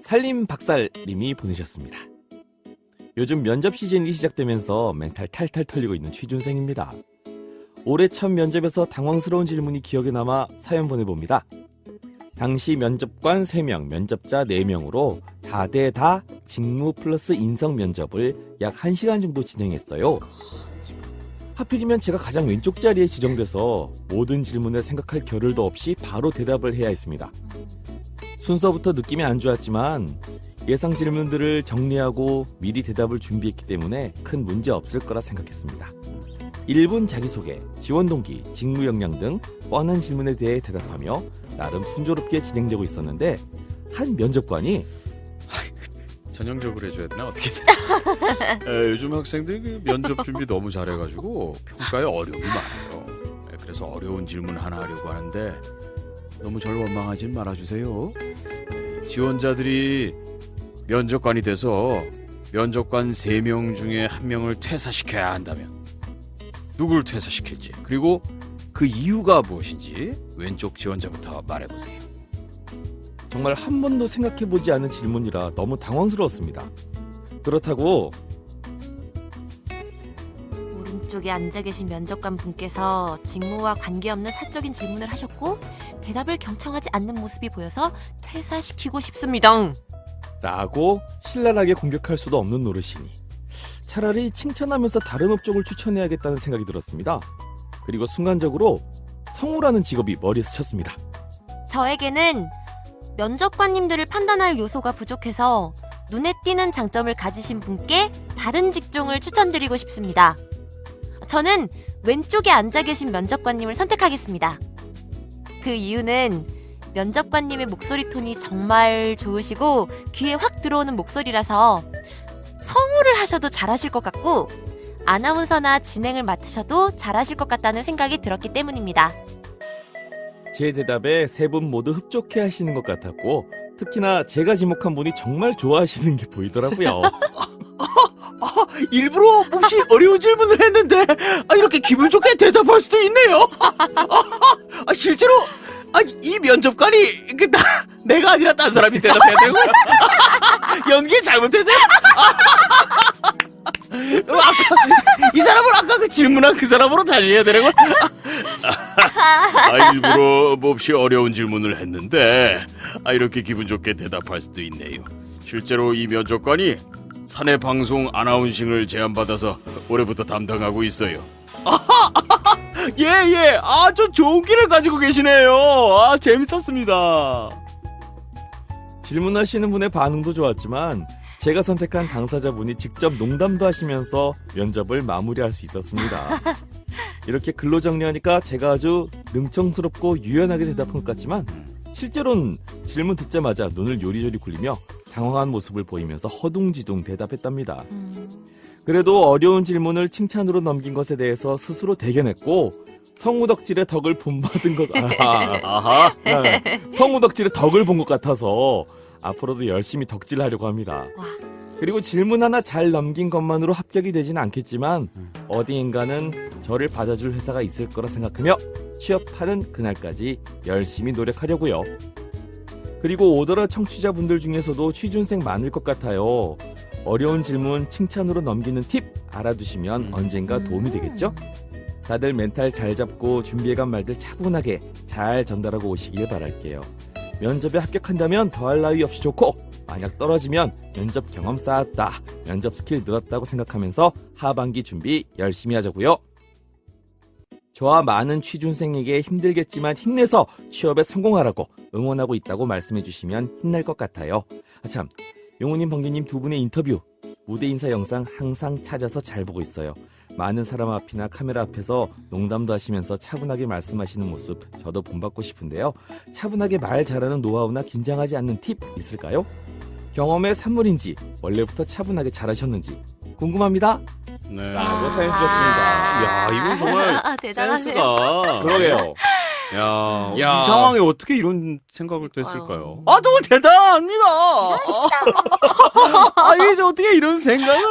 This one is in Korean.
살림 박살님이 보내셨습니다. 요즘 면접 시즌이 시작되면서 멘탈 탈탈 털리고 있는 취준생입니다. 올해 첫 면접에서 당황스러운 질문이 기억에 남아 사연 보내봅니다. 당시 면접관 3명, 면접자 4명으로 다대다 직무 플러스 인성 면접을 약 1시간 정도 진행했어요. 하필이면 제가 가장 왼쪽 자리에 지정돼서 모든 질문에 생각할 겨를도 없이 바로 대답을 해야 했습니다. 순서부터 느낌이 안 좋았지만 예상 질문들을 정리하고 미리 대답을 준비했기 때문에 큰 문제 없을 거라 생각했습니다. 1분 자기소개, 지원 동기, 직무 역량 등 뻔한 질문에 대해 대답하며 나름 순조롭게 진행되고 있었는데 한 면접관이 전형적으로 해줘야 되나 어떻게? 에, 요즘 학생들 그 면접 준비 너무 잘해가지고 평가에 어려움이 많아요. 에, 그래서 어려운 질문 하나 하려고 하는데 너무 절 원망하진 말아주세요. 에, 지원자들이 면접관이 돼서 면접관 3명 중에 한 명을 퇴사시켜야 한다면 누구를 퇴사시킬지 그리고 그 이유가 무엇인지 왼쪽 지원자부터 말해보세요. 정말 한 번도 생각해보지 않은 질문이라 너무 당황스러웠습니다. 그렇다고 오른쪽에 앉아 계신 면접관 분께서 직무와 관계없는 사적인 질문을 하셨고 대답을 경청하지 않는 모습이 보여서 퇴사시키고 싶습니다. 라고 신랄하게 공격할 수도 없는 노릇이니 차라리 칭찬하면서 다른 업종을 추천해야겠다는 생각이 들었습니다. 그리고 순간적으로 성우라는 직업이 머리에 스쳤습니다. 저에게는 면접관님들을 판단할 요소가 부족해서 눈에 띄는 장점을 가지신 분께 다른 직종을 추천드리고 싶습니다. 저는 왼쪽에 앉아 계신 면접관님을 선택하겠습니다. 그 이유는 면접관님의 목소리 톤이 정말 좋으시고 귀에 확 들어오는 목소리라서 성우를 하셔도 잘하실 것 같고 아나운서나 진행을 맡으셔도 잘하실 것 같다는 생각이 들었기 때문입니다. 제 대답에 세 분 모두 흡족해 하시는 것 같았고 특히나 제가 지목한 분이 정말 좋아하시는 게 보이더라고요. 일부러 몹시 어려운 질문을 했는데 아, 이렇게 기분 좋게 대답할 수도 있네요. 아, 실제로 아, 이 면접관이 그, 나, 내가 아니라 딴 사람이 대답해야 되고 연기 잘못했네. 아, 아까 이 사람을 아까 그 질문한 그 사람으로 다시 해야 되는 거야? 아, 일부러 몹시 어려운 질문을 했는데 아, 이렇게 기분 좋게 대답할 수도 있네요. 실제로 이 면접관이 사내 방송 아나운싱을 제안받아서 올해부터 담당하고 있어요. 예 예. 아주 좋은 길을 가지고 계시네요. 아 재밌었습니다. 질문하시는 분의 반응도 좋았지만 제가 선택한 당사자분이 직접 농담도 하시면서 면접을 마무리할 수 있었습니다. 이렇게 글로 정리하니까 제가 아주 능청스럽고 유연하게 대답한 것 같지만 실제로는 질문 듣자마자 눈을 요리조리 굴리며 당황한 모습을 보이면서 허둥지둥 대답했답니다. 그래도 어려운 질문을 칭찬으로 넘긴 것에 대해서 스스로 대견했고 성우덕질의 덕을 본받은 것 아, 아하. 네. 성우덕질의 덕을 본 것 같아서 앞으로도 열심히 덕질하려고 합니다. 와. 그리고 질문 하나 잘 넘긴 것만으로 합격이 되진 않겠지만 어디인가는 저를 받아줄 회사가 있을 거라 생각하며 취업하는 그날까지 열심히 노력하려고요. 그리고 오더라 청취자분들 중에서도 취준생 많을 것 같아요. 어려운 질문 칭찬으로 넘기는 팁 알아두시면 음. 언젠가 도움이 되겠죠? 다들 멘탈 잘 잡고 준비해간 말들 차분하게 잘 전달하고 오시길 바랄게요. 면접에 합격한다면 더할 나위 없이 좋고 만약 떨어지면 면접 경험 쌓았다, 면접 스킬 늘었다고 생각하면서 하반기 준비 열심히 하자고요. 저와 많은 취준생에게 힘들겠지만 힘내서 취업에 성공하라고 응원하고 있다고 말씀해 주시면 힘날 것 같아요. 아, 참, 용우님, 번개님 두 분의 인터뷰, 무대 인사 영상 항상 찾아서 잘 보고 있어요. 많은 사람 앞이나 카메라 앞에서 농담도 하시면서 차분하게 말씀하시는 모습 저도 본받고 싶은데요. 차분하게 말 잘하는 노하우나 긴장하지 않는 팁 있을까요? 경험의 산물인지 원래부터 차분하게 잘하셨는지 궁금합니다. 네. 라고 사연 주셨습니다. 야, 이건 정말 아. 센스가. 그러게요. 야, 야. 이 상황에 어떻게 이런 생각을 또 했을까요? 아 정말 대단합니다. 아, 이게 어떻게 이런 생각을?